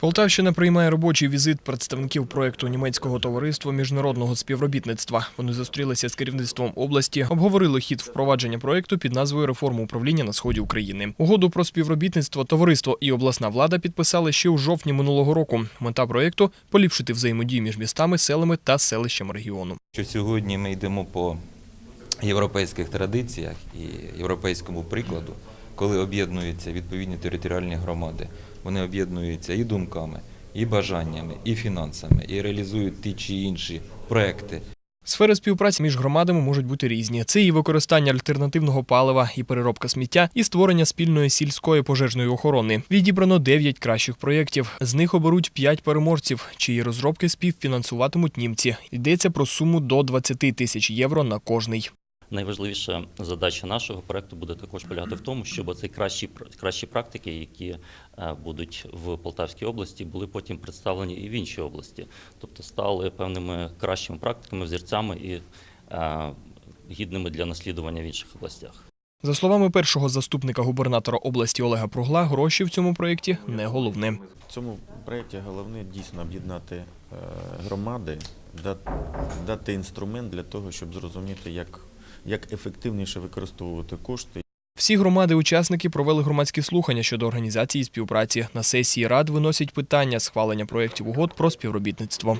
Полтавщина приймає робочий візит представників проєкту німецького товариства міжнародного співробітництва. Вони зустрілися з керівництвом області, обговорили хід впровадження проєкту під назвою Реформа управління на сході України. Угоду про співробітництво товариство і обласна влада підписали ще у жовтні минулого року. Мета проєкту поліпшити взаємодію між містами, селами та селищами регіону. що сьогодні ми йдемо по європейських традиціях і європейському прикладу, коли об'єднуються відповідні територіальні громади. Вони об'єднуються і думками, і бажаннями, і фінансами, і реалізують ті чи інші проекти. Сфери співпраці між громадами можуть бути різні. Це і використання альтернативного палива, і переробка сміття, і створення спільної сільської пожежної охорони. Відібрано 9 кращих проєктів. З них оберуть 5 переможців, чиї розробки співфінансуватимуть німці. Йдеться про суму до 20 тисяч євро на кожний. Найважливіша задача нашого проекту буде також полягати в тому, щоб ці кращі кращі практики, які е, будуть в Полтавській області, були потім представлені і в іншій області, тобто стали певними кращими практиками, взірцями і е, гідними для наслідування в інших областях. За словами першого заступника губернатора області Олега Пругла, гроші в цьому проєкті не головне. В цьому проєкті головне дійсно об'єднати е, громади, дати інструмент для того, щоб зрозуміти, як, як ефективніше використовувати кошти Всі громади-учасники провели громадські слухання щодо організації співпраці. На сесії рад виносять питання схвалення проєктів угод про співробітництво.